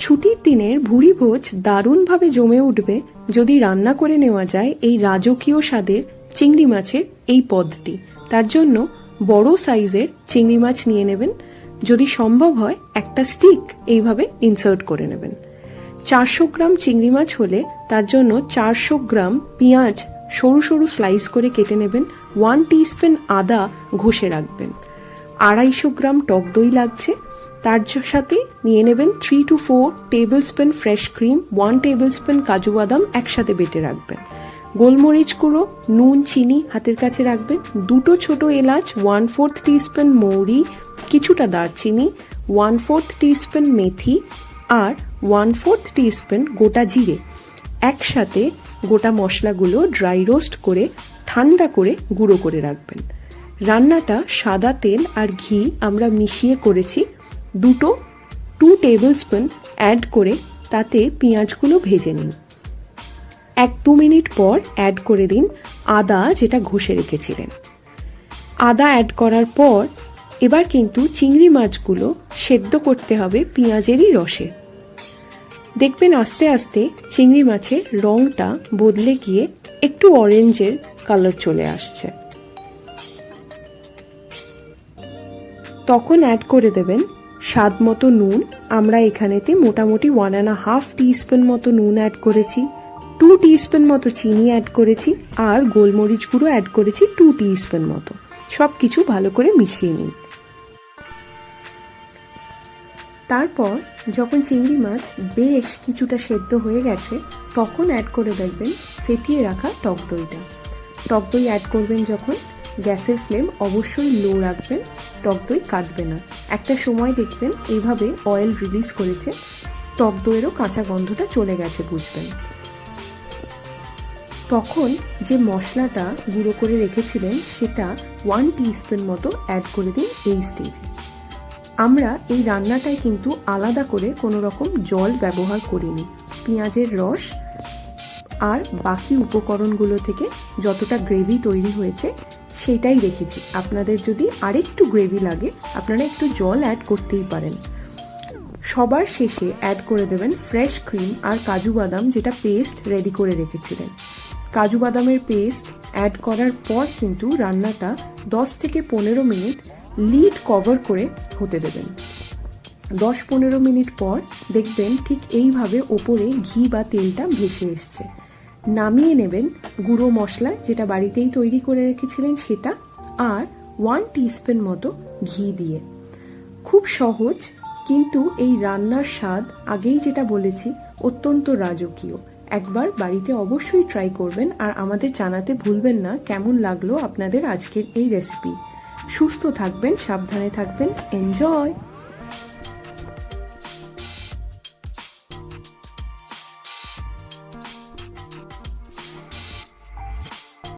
ছুটির দিনের ভুড়ি ভোজ দারুণভাবে জমে উঠবে যদি রান্না করে নেওয়া যায় এই রাজকীয় স্বাদের চিংড়ি মাছের এই পদটি। তার জন্য বড় সাইজের চিংড়ি মাছ নিয়ে নেবেন। যদি সম্ভব হয় একটা স্টিক এইভাবে ইনসার্ট করে নেবেন। চারশো গ্রাম চিংড়ি মাছ হলে তার জন্য চারশো গ্রাম পেঁয়াজ সরু সরু স্লাইস করে কেটে নেবেন। ওয়ান টিস্পুন আদা ঘষে রাখবেন। আড়াইশো গ্রাম টক দই লাগছে। তার সাথে নিয়ে নেবেন three to four tablespoon fresh cream one tablespoon কাজু বাদাম একসাথে বেটে রাখবেন। গোলমরিচ গুঁড়ো, নুন, চিনি হাতের কাছে রাখবেন। দুটো ছোট এলাচ ওয়ান ফোর্থ টিস্পুন মৌরি, কিছুটা দারচিনি ওয়ান ফোর্থ টিস্পুন মেথি আর ওয়ান ফোর্থ টিস্পুন গোটা জিরে। একসাথে গোটা মশলাগুলো ড্রাই রোস্ট করে, ঠান্ডা করে গুঁড়ো করে রাখবেন। রান্নাটা সাদা তেল আর ঘি আমরা মিশিয়ে করেছি। দুটো টু টেবিল স্পুন অ্যাড করে তাতে পেঁয়াজগুলো ভেজে নিন। এক দু মিনিট পর অ্যাড করে দিন আদা যেটা ঘষে রেখেছিলেন। আদা অ্যাড করার পর এবার কিন্তু চিংড়ি মাছগুলো সেদ্ধ করতে হবে পেঁয়াজেরই রসে। দেখবেন আস্তে আস্তে চিংড়ি মাছের রংটা বদলে গিয়ে একটু অরেঞ্জের কালার চলে আসছে। তখন অ্যাড করে দেবেন স্বাদ মতো নুন, আমরা এখানেতে মোটামুটি ওয়ান অ্যান্ড হাফ টিস্পুন মতো নুন অ্যাড করেছি টু টিস্পুন মতো চিনি অ্যাড করেছি, আর গোলমরিচ গুঁড়ো অ্যাড করেছি টু টিস্পুন মতো। সব কিছু ভালো করে মিশিয়ে নিন। তারপর যখন চিংড়ি মাছ বেশ কিছুটা সেদ্ধ হয়ে গেছে, তখন অ্যাড করে দেখবেন ফেটিয়ে রাখা টক দইটা। টক দই অ্যাড করবেন যখন গ্যাসের ফ্লেম অবশ্যই লো রাখবেন, টক দই কাটবে না। একটা সময় দেখবেন এইভাবে অয়েল রিলিজ করেছে, টক দইয়েরও কাঁচা গন্ধটা চলে গেছে, বুঝবেন। তখন যে মশলাটা গুঁড়ো করে রেখেছিলেন, সেটা ওয়ান টিস্পুন মতো অ্যাড করে দিন এই স্টেজে আমরা এই রান্নাটায় কিন্তু আলাদা করে কোনো রকম জল ব্যবহার করিনি। পেঁয়াজের রস আর বাকি উপকরণগুলো থেকে যতটা গ্রেভি তৈরি হয়েছে সেটাই রেখেছি আপনাদের যদি আরেকটু গ্রেভি লাগে, আপনারা একটু জল অ্যাড করতেই পারেন। সবার শেষে অ্যাড করে দেবেন ফ্রেশ ক্রিম আর কাজু বাদাম, যেটা পেস্ট রেডি করে রেখেছিলেন। কাজু বাদামের পেস্ট অ্যাড করার পর কিন্তু রান্নাটা 10 থেকে পনেরো মিনিট লিড কভার করে হতে দেবেন। দশ পনেরো মিনিট পর দেখবেন ঠিক এইভাবে ওপরে ঘি বা তেলটা ভেসে এসছে। নামিয়ে নেবেন গুঁড়ো মশলা যেটা বাড়িতেই তৈরি করে রেখেছিলেন সেটা, আর ওয়ান টিস্পুন মতো ঘি দিয়ে। খুব সহজ, কিন্তু এই রান্নার স্বাদ আগেই যেটা বলেছি, অত্যন্ত রাজকীয়। একবার বাড়িতে অবশ্যই ট্রাই করবেন, আর আমাদের জানাতে ভুলবেন না কেমন লাগল আপনাদের আজকের এই রেসিপি সুস্থ থাকবেন, সাবধানে থাকবেন এনজয়